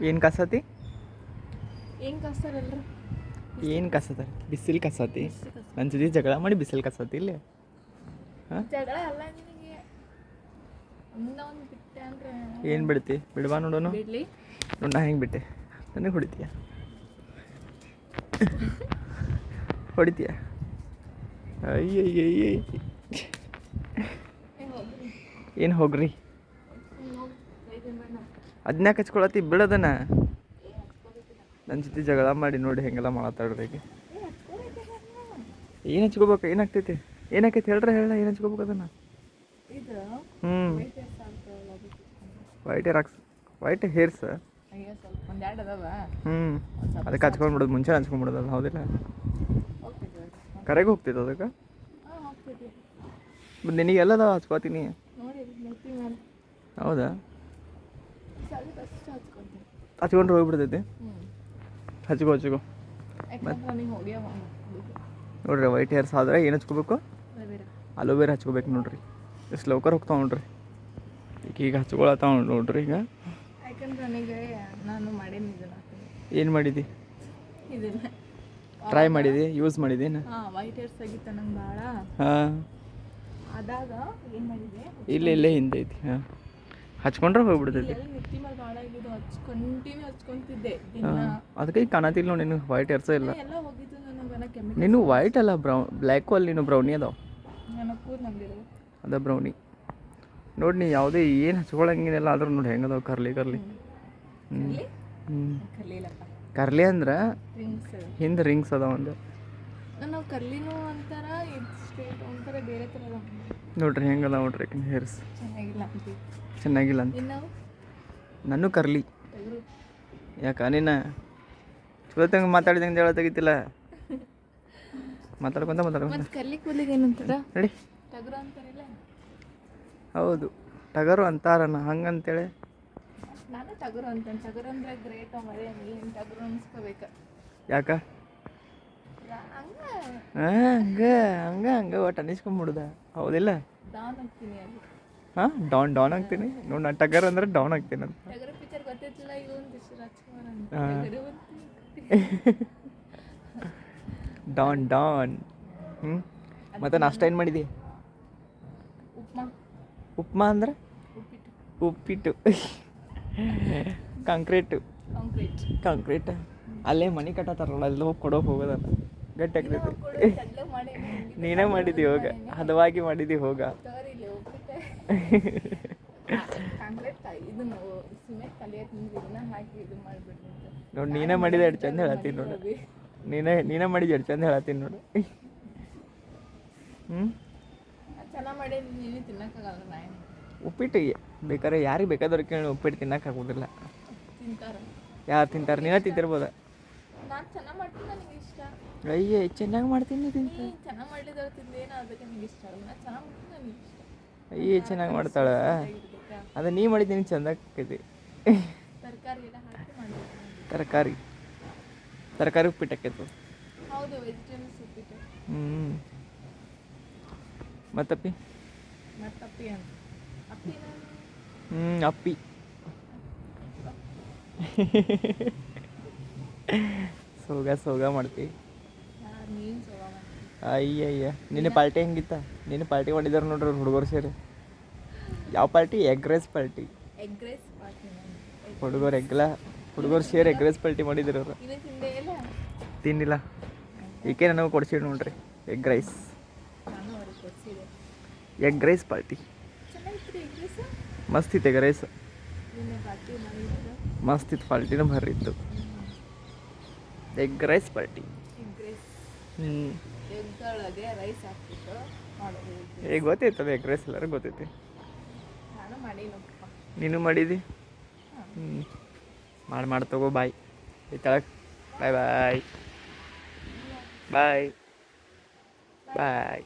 ಏನು ಕಸತಿ? ಏನು ಕಸ್ತಾರಲ್ರಿ ಏನು ಕಸತಾರ ಬಿಸಿಲು ಕಸತಿ? ನನ್ನ ಜೊತೆ ಜಗಳ ಮಾಡಿ ಬಿಸಿಲು ಕಸತಿ ಇಲ್ಲಿ. ಜಗಳ ಅಲ್ಲ ನಿನಗೆ. ಒಂದ ಬಿಟ್ಟೆ ಅಂದ್ರೆ ಏನು ಬಿಡ್ತಿ? ಬಿಡ್ವಾ ನೋಡೋನು? ಬಿಡ್ಲಿ. ನೋಡ್ ನಾ ಹೆಂಗೆ ಬಿಟ್ಟೆ? ನನಗೆ ಹೊಡಿತೀಯ? ಹೊಡಿತೀಯ? ಅಯ್ಯಯ್ಯಯ್ಯ ಏನು ಹೋಗ್ರಿ ಹ್ಮ್, ಹೋಗ್ ಬೈತೀನಿ ಬೇಡ ನಾ. ಅದನ್ಯಾಕೆ ಹಚ್ಕೊಳತಿ ಬಿಡೋದನ್ನ ನನ್ನ ಜೊತೆ ಜಗಳ ಮಾಡಿ ನೋಡಿ ಹೆಂಗೆಲ್ಲ ಬರ್ನ. ಏನು ಹಚ್ಕೋಬೇಕು? ಏನಾಗ್ತೈತಿ ಏನಾಕೈತಿ ಹೇಳ್ರ ಹೇಳ ಏನು ಹಚ್ಕೋಬೇಕು ಅದನ್ನ? ಹ್ಞೂ ವೈಟ್ ಹೇರ್ ಹಾಕ್ಸ್ ವೈಟ್ ಹೇರ್ಸ್ ಹ್ಞೂ ಅದಕ್ಕೆ ಹಚ್ಕೊಂಡ್ಬಿಡೋದು ಮುಂಚೆ ಹಚ್ಕೊಂಡ್ಬಿಡೋದು ಅದು ಹೌದಿಲ್ಲ? ಕರೆಗೆ ಹೋಗ್ತೈತೆ ಅದಕ್ಕೆ? ನಿನಗೆಲ್ಲದ ಹಚ್ಕೋತೀನಿ? ಹೌದಾ? ಹಚ್ಕೊಂಡ್ರೆ ಹೋಗ್ಬಿಡ್ತೈತಿ. ಹಚ್ಕೋ ಹಚ್ಕೋ. ನೋಡ್ರಿ ವೈಟ್ ಹೇರ್ಸ್ ಆದ್ರೆ ಏನು ಹಚ್ಕೋಬೇಕು? ಅಲೋವೆರಾ. ಹಚ್ಕೋಬೇಕು ನೋಡ್ರಿ. ಎಷ್ಟು ಲೌಕರ್ ಹೋಗ್ತಾವ ನೋಡ್ರಿ. ಈಗ ಈಗ ಹಚ್ಕೊಳತ್ತಾವ ನೋಡ್ರಿ ಈಗ. ನಾನು ಏನು ಮಾಡಿದಿ? ಟ್ರೈ ಮಾಡಿದಿ? ಯೂಸ್ ಮಾಡಿದಿ ಹಾಂ ವೈಟ್ ಹೇರ್ಸ್ ಆಗಿತ್ತು ನಂಗೆ ಭಾಳ ಹಾಂ. ಅದಾಗ ಏನು ಮಾಡಿದೆ? ಇಲ್ಲೇ ಇಲ್ಲೇ ಹಿಂದೆ ಐತಿ ಹಾಂ. ಹಚ್ಕೊಂಡ್ರೆ ಹೋಗ್ಬಿಡ್ತೈತಿ. ಅದಕ್ಕೆ ಕಾಣತಿಲ್ಲ ನೋಡಿ ನಿನಗೆ ವೈಟ್ ಎರ್ಸ ಇಲ್ಲ. ನೀನು ವೈಟ್ ಅಲ್ಲ ಬ್ರೌನ್ ಬ್ಲ್ಯಾಕು ಅಲ್ಲಿ ನೀನು ಬ್ರೌನಿ ಅದಾವ? ಅದ ಬ್ರೌನಿ ನೋಡಿ ನೀ ಯಾವುದೇ ಏನು ಹಚ್ಕೊಳಂಗಿಲ್ಲ ಆದ್ರೂ ನೋಡಿ ಹೆಂಗದಾವ ಕರ್ಲಿ ಕರ್ಲಿ. ಕರ್ಲಿ? ಅಂದ್ರೆ ಹಿಂದೆ ರಿಂಗ್ಸ್ ಅದಾವ ಒಂದು ಕರ್ಲಿನೂ ಅಂತಾರ ಬೇರೆ ಥರ ನೋಡ್ರಿ ಹೆಂಗದ ನೋಡ್ರಿ ಹೇರ್ಸ್ ಚೆನ್ನಾಗಿಲ್ಲ ಚೆನ್ನಾಗಿಲ್ಲ ಅಂತ. ನಾನು ಕರ್ಲಿ. ಯಾಕ ನೀನು ಚಲೋತಂಗೆ ಮಾತಾಡಿದಂಗೆ ಹೇಳ ತೆಗಿತಿಲ್ಲ? ಮಾತಾಡ್ಕೊಂತ ಮಾತಾಡ್ಕೊಂತ. ಕರ್ಲಿ ಕೂದಲಿಗೆ ಏನಂತಾರ ನೋಡಿ. ಹೌದು. ಟಗರು ಅಂತಾರನ ಹಂಗಂತೇಳಿ. ನಾನು ಟಗರು ಅಂತ. ಟಗರು ಅಂದ್ರೆ ಗ್ರೇಟ್ ಮರೆ ಟಗರು ಅನ್ಸ್ಕೋಬೇಕ. ಯಾಕ? ಹಂಗ ಹಂಗ ಹಂಗ ಒಟ್ಟು ಅನ್ನಿಸ್ಕೊಂಬಿಡುದ ಹೌದಿಲ್ಲ? ಹಾಂ ಡಾನ್ ಡಾನ್ ಆಗ್ತೀನಿ. ನೋಡಿ ನಾನು ಟಗರ್ ಅಂದ್ರೆ ಡೌನ್ ಆಗ್ತೀನಿ ಅಂತ. ಡಾನ್ ಡಾನ್ ಹ್ಞೂ ಮತ್ತೆ ನಾಷ್ಟ ಏನು ಮಾಡಿದಿ? ಉಪ್ಮಾ. ಉಪ್ಮಾ ಅಂದ್ರೆ? ಉಪ್ಪಿಟ್ಟು. ಕಾಂಕ್ರೀಟ್ ಕಾಂಕ್ರೀಟ್ ಅಲ್ಲೇ ಮನೆ ಕಟ್ಟತ್ತಾರಲ್ಲ ಅಲ್ಲಿ ಹೋಗಿ ಕೊಡೋಕೆ ಹೋಗೋದಲ್ಲ. ಗಟ್ಟಿ ಆಗ್ತೈತಿ. ಎಲ್ಲ ನೀನೇ ಮಾಡಿದಿ ಹೋಗ. ಹದವಾಗಿ ಮಾಡಿದಿ ಹೋಗ. ನೋಡಿ ನೀನೇ ಮಾಡಿದ ಎರಡು ಚಂದ ಹೇಳತ್ತೀನಿ ನೋಡು. ನೀನೇ ನೀನೇ ಮಾಡಿದ ಎರಡು ಚಂದ ಹೇಳತ್ತೀನಿ ನೋಡು. ಹ್ಞೂ ಉಪ್ಪಿಟ್ಟು ಬೇಕಾದ್ರೆ ಯಾರಿಗೆ ಬೇಕಾದವ್ರು ಕೇಳಿ ಉಪ್ಪಿಟ್ಟು ತಿನ್ನಕ್ಕೆ ಆಗೋದಿಲ್ಲ. ಯಾರು ತಿಂತಾರೆ? ನೀನೇ ತಿಂತಿರ್ಬೋದ? ನಾನು ಚೆನ್ನಾಗಿ ಮಾಡ್ತೀನಿ ನನಗೆ ಇಷ್ಟ? ಅಯ್ಯೋ ಚೆನ್ನಾಗಿ ಮಾಡ್ತೀನಿ ತಿಂತ ನೀ ಚೆನ್ನಾಗಿ ತಿಂದು ಏನು ಅದಕ್ಕೆ ನಿಮಗೆ ಇಷ್ಟ? ಅಲ್ಲ ನಾನು ಚೆನ್ನಾಗಿ ಮಾಡ್ತೀನಿ ನನಗೆ ಇಷ್ಟ. ಅಯ್ಯೋ ಚೆನ್ನಾಗಿ ಮಾಡ್ತಾಳೆ. ಅದು ನೀ ಮಾಡಿದ್ದೀನಿ ಚಂದ ಆಕೈತಿ ತರಕಾರಿ ಎಲ್ಲ ಹಾಕಿ ಮಾಡಿರ್ತೀನಿ ತರಕಾರಿ. ತರಕಾರಿ ಉಪ್ಪಿಟ್ಟು ಆಕೈತು ಹೌದು ವೆಜಿಟೇಬಲ್ಸ್ ಉಪ್ಪಿಟ್ಟು. ಹ್ಞೂ ಮತ್ತಪ್ಪಿ? ಮತ್ತಪ್ಪಿ ಅಂತ. ಅಪ್ಪಿ ಹ್ಞೂ ಅಪ್ಪಿ. ಸೋಗ ಸೋಗ ಮಾಡ್ತಿ. ಅಯ್ಯ ಅಯ್ಯ ನಿನ್ನೆ ಪಾರ್ಟಿ ಹೆಂಗಿತ್ತ? ನಿನ್ನೆ ಪಾರ್ಟಿ ಮಾಡಿದಾರೆ ನೋಡ್ರಿ ಹುಡುಗರು ಸೇರಿ. ಯಾವ ಪಾರ್ಟಿ? ಎಗ್ ರೈಸ್ ಪಾರ್ಟಿ ಹುಡುಗರು ಎಗ್ಲ ಹುಡುಗರು ಸೇರಿ ಎಗ್ ರೈಸ್ ಪಾರ್ಟಿ ಮಾಡಿದ್ರು ಅವರು. ತಿನ್ನಿಲ್ಲ ಈಕೆ ನನಗೆ ಕೊಡ್ಸಿಡ್ ನೋಡ್ರಿ ಎಗ್ ರೈಸ್ ನಾನು ಎಗ್ ರೈಸ್ ಪಾರ್ಟಿ. ಮಸ್ತಿತ್ತು ಎಗ್ ರೈಸ್ ಮಸ್ತ್ ಇತ್ತು ಎಗ್ ರೈಸ್ ಮಸ್ತ್ ಇತ್ತು ಪಾರ್ಟಿನೂ ಭಾರಿ ಇತ್ತು. ಎಗ್ ರೈಸ್ ಪಾರ್ಟಿ ಹ್ಞೂ ಎಗ್ ರೈಸ್ ಹಾಕ್ಬಿಟ್ಟು ಮಾಡೋದು. ಈಗ ಗೊತ್ತೈತದ ಎಗ್ ರೈಸ್ ಎಲ್ಲರೂ ಗೊತ್ತೈತಿ. ನಾನು ಮಾಡಿದಿ? ಹ್ಞೂ ಮಾಡಿ ಮಾಡಿ ತಗೋ ಬಾಯ್. ಈ ತಳಕ್ ಬಾಯ್. ಬಾಯ್. ಬಾಯ್. ಬಾಯ್.